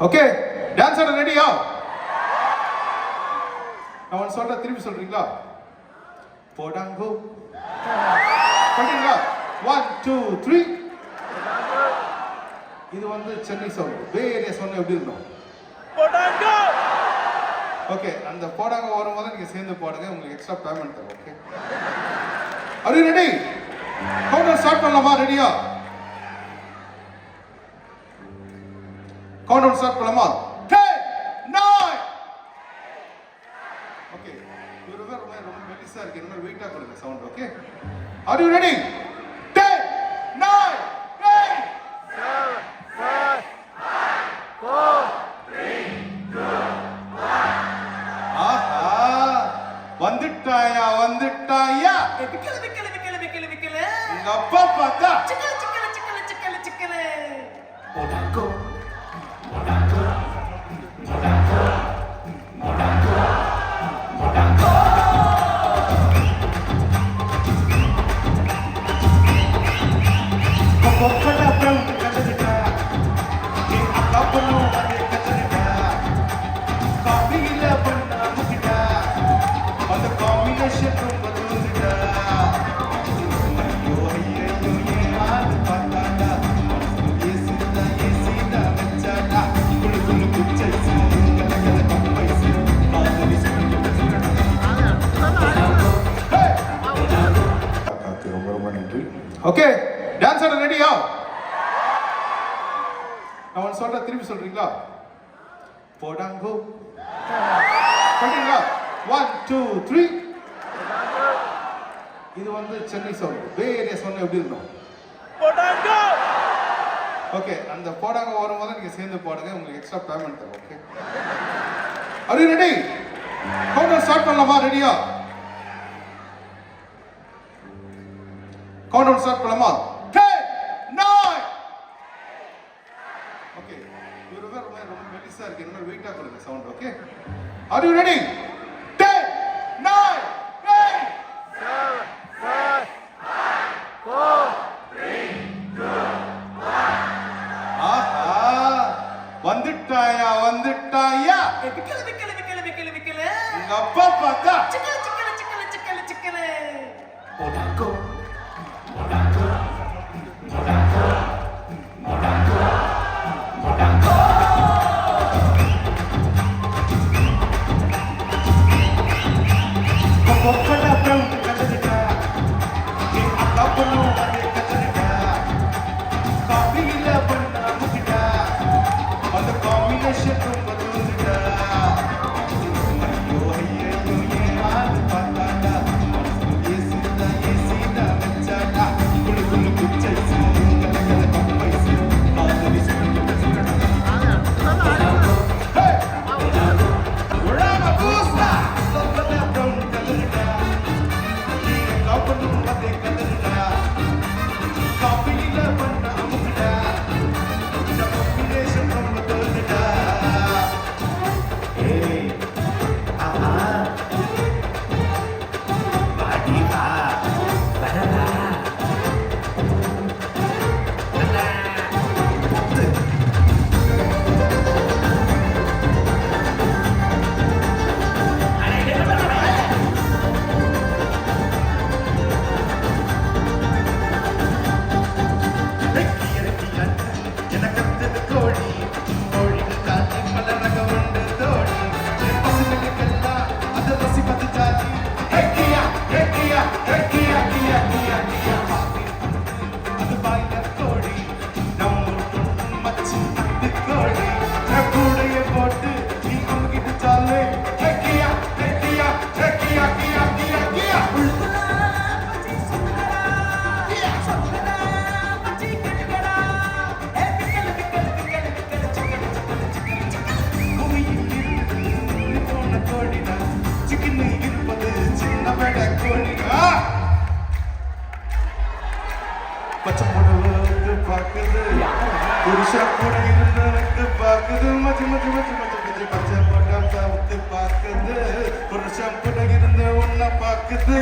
Okay dance ஆட ரெடியா நான் ஒன்று சொல்ற திருப்பி சொல்றீங்களா? போடாங்கோ. சொல்றீங்களா ஒன் டூ த்ரீ இது வந்து சென்னை சவுண்ட் பே ஏரியா சொன்ன எப்படி இருக்கும்? ஓகே அந்த போடாங்க வரும்போது நீங்க சேர்ந்து போடுங்க உங்களுக்கு எக்ஸ்ட்ரா பேமெண்ட் தரும் okay you ready counter start பண்ணலாமா? ரெடியா கவுண்டர் ஸ்டார்ட் பண்ணலாமா டென் நைன் ஓகே இவர் ரொம்ப ரொம்ப மெலிசா இருக்கு மாதிரி வெயிட்டா கொடுங்க sound okay are you ready ten nine eight ஆஹா. வந்துட்டாயா வந்துட்டாயா? விக்கல விக்கல விக்கல விக்கல விக்கல. உங்க அப்பா பார்த்தா? சிக்கல சிக்கல சிக்கல சிக்கல. சிக்கல நான் ஒன்று சொல்ற திருப்பி சொல்றீங்களா? போடாங்கோ. சொல்றீங்களா? ஒன் டூ த்ரீ இது வந்து சென்னை சவுண்ட் பே ஏரியா சொன்ன எப்படி இருக்கும்? ஓகே அந்த போடாங்க வரும்போது நீங்க சேர்ந்து போடுங்க உங்களுக்கு எக்ஸ்ட்ரா பேமெண்ட் தரும் okay you ready counter start பண்ணலாமா? ரெடியா கவுண்டர் ஸ்டார்ட் பண்ணலாமா டென் நைன் ஓகே இவர் தான் ரொம்ப மெலிசா இருக்கு. மாதிரி வெயிட்டா கொடுங்க sound okay are you ready வந்துட்டாயா வந்துட்டாயா? விக்கல விக்கல விக்கல விக்கல விக்கல. உங்க அப்பா பார்த்தா. சிக்கல சிக்கல சிக்கல சிக்கல சிக்கல. புருஷா கூட இருந்தவனுக்கு பார்க்குது மச்சி மச்சி மச்சி மச்சி மச்சி பச்சை பட்டம் தவிர்த்து பார்க்குது புருஷன் கூட உன்னை பார்க்குது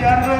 ಯಾರು